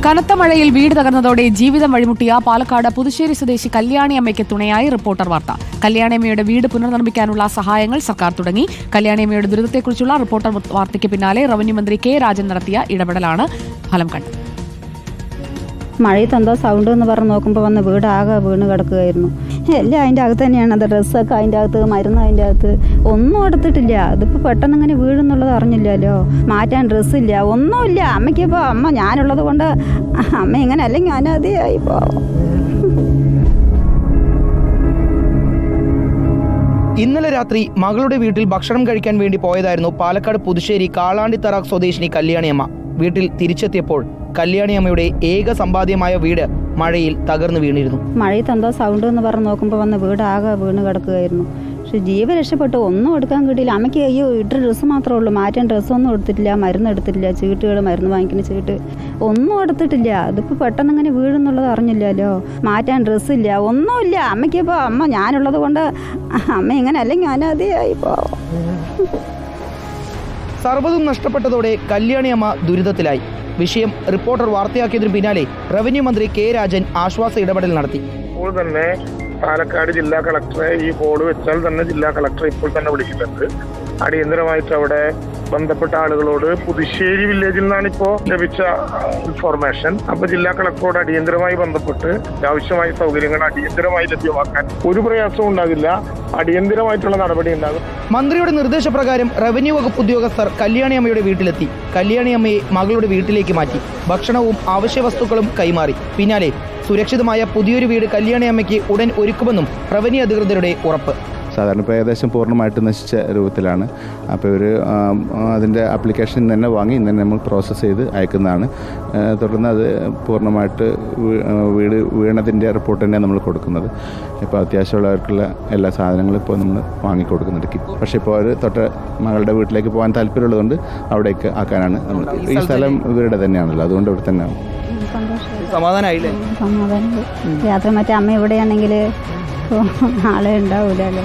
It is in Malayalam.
കനത്ത മഴയിൽ വീട് തകർന്നതോടെ ജീവിതം വഴിമുട്ടിയ പാലക്കാട് പുതുശ്ശേരി സ്വദേശി കല്യാണി അമ്മയ്ക്ക് തുണയായി റിപ്പോർട്ടർ വാർത്ത. കല്യാണിയമ്മയുടെ വീട് പുനർനിർമ്മിക്കാനുള്ള സഹായങ്ങൾ സർക്കാർ തുടങ്ങി. കല്യാണിയമ്മയുടെ ദുരിതത്തെക്കുറിച്ചുള്ള റിപ്പോർട്ടർ വാർത്തയ്ക്ക് പിന്നാലെ റവന്യൂ മന്ത്രി കെ രാജൻ നടത്തിയ ഇടപെടലാണ് ഫലം കണ്ടത്. മഴയത്ത് എന്തോ സൗണ്ട് എന്ന് പറഞ്ഞ് നോക്കുമ്പോൾ വന്ന് വീട് ആകെ വീണ് കിടക്കുകയായിരുന്നു. എല്ലാം അതിന്റെ അകത്ത് തന്നെയാണ്. അത് ഡ്രസ്സൊക്കെ അതിന്റെ അകത്ത് മരുന്ന് അതിന്റെ അകത്ത്. ഒന്നും എടുത്തിട്ടില്ല. അതിപ്പോൾ പെട്ടെന്ന് ഇങ്ങനെ വീഴുന്നുള്ളത് അറിഞ്ഞില്ലല്ലോ. മാറ്റാൻ ഡ്രസ്സില്ല ഒന്നുമില്ല അമ്മയ്ക്കിപ്പോൾ അമ്മ ഞാനുള്ളത് കൊണ്ട് അമ്മ ഇങ്ങനെ അല്ലെങ്കിൽ അനാഥയായി പോവും. ഇന്നലെ രാത്രി മകളുടെ വീട്ടിൽ ഭക്ഷണം കഴിക്കാൻ വേണ്ടി പോയതായിരുന്നു പാലക്കാട് പുതുശ്ശേരി കാളാണ്ടിത്തറ സ്വദേശിനി കല്യാണിയമ്മ. വീട്ടിൽ തിരിച്ചെത്തിയപ്പോൾ കല്യാണിയമ്മയുടെ ഏക സമ്പാദ്യമായ വീട് മഴയിൽ തകർന്നു വീണിരുന്നു. മഴയിൽ എന്തോ സൗണ്ട് എന്ന് പറഞ്ഞ് നോക്കുമ്പോൾ വന്ന് വീട് ആകെ വീണ് കിടക്കുകയായിരുന്നു. പക്ഷെ ജീവൻ രക്ഷപ്പെട്ടു. ഒന്നും എടുക്കാൻ കിട്ടിയില്ല. അമ്മയ്ക്ക് അയ്യോ ഇട്ട ഡ്രസ്സ് മാത്രമേ ഉള്ളൂ. മാറ്റാൻ ഡ്രസ്സൊന്നും എടുത്തിട്ടില്ല. മരുന്ന് എടുത്തിട്ടില്ല. ചീട്ടുകൾ മരുന്ന് വാങ്ങിക്കുന്ന ചീട്ട്. ഒന്നും എടുത്തിട്ടില്ല. അതിപ്പോൾ പെട്ടെന്ന് ഇങ്ങനെ വീഴുന്നുള്ളത് അറിഞ്ഞില്ലല്ലോ. മാറ്റാൻ ഡ്രസ്സില്ല ഒന്നുമില്ല അമ്മയ്ക്കിപ്പോൾ അമ്മ ഞാനുള്ളത് കൊണ്ട് അമ്മ ഇങ്ങനെ അല്ലെങ്കിൽ അനാദിയായി പോവും. സർവതും നഷ്ടപ്പെട്ടതോടെ കല്യാണിയമ്മ ദുരിതത്തിലായി. വിഷയം റിപ്പോർട്ടർ വാർത്തയാക്കിയതിനു പിന്നാലെ റവന്യൂ മന്ത്രി കെ രാജൻ ആശ്വാസ ഇടപെടൽ നടത്തി. ഇപ്പോൾ തന്നെ പാലക്കാട് ജില്ലാ കളക്ടറെ ഈ ഫോൺ വെച്ചാൽ തന്നെ ജില്ലാ കളക്ടർ ഇപ്പോൾ തന്നെ വിളിക്കുന്നുണ്ട്. അടിയന്തരമായിട്ട് അവിടെ ബന്ധപ്പെട്ട ആളുകളോട് പുതുശ്ശേരി വില്ലേജിൽ നിന്നാണ് ഇപ്പോൾ ലഭിച്ച ഇൻഫോർമേഷൻ അപ്പൊ ജില്ലാ കളക്ടറോട് അടിയന്തരമായി ബന്ധപ്പെട്ട് ആവശ്യമായ സൗകര്യങ്ങൾ അടിയന്തരമായി ലഭ്യമാക്കാൻ ഒരു പ്രയാസവും ഉണ്ടാകില്ല. അടിയന്തരമായിട്ടുള്ള നടപടി ഉണ്ടാകും. മന്ത്രിയുടെ നിർദ്ദേശപ്രകാരം റവന്യൂ വകുപ്പ് ഉദ്യോഗസ്ഥർ കല്യാണിയമ്മയുടെ വീട്ടിലെത്തി. കല്യാണിയമ്മയെ മകളുടെ വീട്ടിലേക്ക് മാറ്റി. ഭക്ഷണവും അവശ്യ വസ്തുക്കളും കൈമാറി. പിന്നാലെ സുരക്ഷിതമായ പുതിയൊരു വീട് കല്യാണിയമ്മയ്ക്ക് ഉടൻ ഒരുക്കുമെന്നും റവന്യൂ അധികൃതരുടെ ഉറപ്പ്. സാധാരണ ഇപ്പോൾ ഏകദേശം പൂർണമായിട്ട് നശിച്ച രൂപത്തിലാണ്. അപ്പോൾ ഒരു അതിന്റെ ആപ്ലിക്കേഷൻ തന്നെ വാങ്ങി ഇന്ന് തന്നെ നമ്മൾ പ്രോസസ്സ് ചെയ്ത് അയക്കുന്നതാണ്. തുടർന്ന് അത് പൂർണമായിട്ട് വീട് വീണതിന്റെ റിപ്പോർട്ട് തന്നെ നമ്മൾ കൊടുക്കുന്നത്. ഇപ്പോൾ അത്യാവശ്യമുള്ളവർക്കുള്ള എല്ലാ സാധനങ്ങളും ഇപ്പോൾ നമ്മൾ വാങ്ങിക്കൊടുക്കുന്നുണ്ട്. പക്ഷേ ഇപ്പോൾ അവർ തൊട്ട മകളുടെ വീട്ടിലേക്ക് പോകാൻ താല്പര്യമുള്ളതുകൊണ്ട് അവിടേക്ക് ആക്കാനാണ് നമ്മൾ. ഈ സ്ഥലം ഇവരുടെ തന്നെയാണല്ലോ. അതുകൊണ്ട് ഇവിടെ തന്നെ സമാധാനമായില്ലേ? സമാധാനം യാത്ര മറ്റേ അമ്മ ഇവിടെയാണെങ്കിൽ ആളെ ഉണ്ടാവില്ലല്ലോ